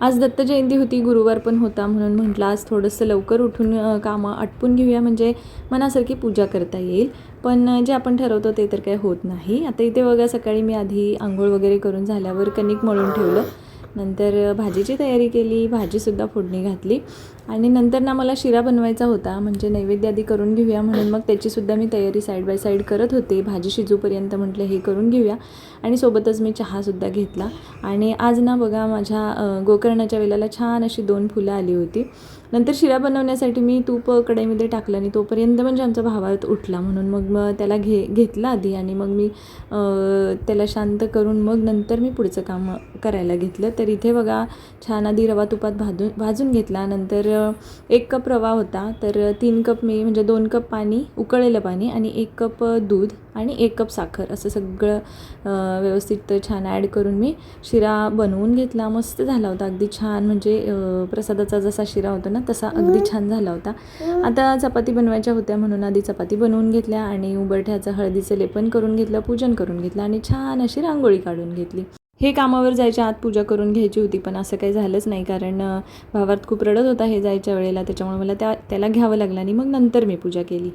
आज दत्त जयंती होती गुरुवार पण होता म्हणून म्हटलं आज थोडंसं लवकर उठून कामं आटपून घेऊया म्हणजे मनासारखी पूजा करता येईल. पण जे आपण ठरवतो ते तर काही होत नाही. आता इथे बघा सकाळी मी आधी आंघोळ वगैरे करून झाल्यावर कणिक मळून ठेवलं. नंतर भाजीची तयारी केली भाजीसुद्धा फोडणी घातली. आणि नंतर ना मला शिरा बनवायचा होता म्हणजे नैवेद्य आधी करून घेऊया म्हणून. मग त्याचीसुद्धा मी तयारी साईड बाय साईड करत होते. भाजी शिजूपर्यंत म्हटलं हे करून घेऊया. आणि सोबतच मी चहासुद्धा घेतला. आणि आज ना बघा माझ्या गोकर्णाच्या वेळेला छान अशी दोन फुलं आली होती. नंतर शिरा बनवण्यासाठी मी तूप कढईमध्ये टाकलं आणि तोपर्यंत म्हणजे आमचा भावात उठला म्हणून मग मग त्याला घे घेतला आधी आणि मग मी त्याला शांत करून मग नंतर मी पुढचं काम करायला घेतलं. तर इथे बघा छान आधी रवा तुपात भाजून भाजून घेतला. नंतर एक कप रवा होता. तर तीन कप मी म्हणजे दोन कप पाणी उकळलेलं पाणी आणि एक कप दूध आणि एक कप साखर असं सगळं व्यवस्थित छान ॲड करून मी शिरा बनवून घेतला. मस्त झाला होता. अगदी छान म्हणजे प्रसादाचा जसा शिरा होता ना तसा अगदी छान झाला होता. आता चपाती बनवायच्या होत्या म्हणून आधी चपाती बनवून घेतल्या आणि उंबरठ्याचं हळदीचं लेपन करून घेतलं पूजन करून घेतलं आणि छान अशी रांगोळी काढून घेतली. हे कामावर जायच्या आत पूजा करून घ्यायची होती पण असं काही झालंच नाही कारण भावार्थ खूप रडत होता हे जायच्या वेळेला त्याच्यामुळे मला त्या त्याला घ्यावं लागलं आणि मग नंतर मी पूजा केली.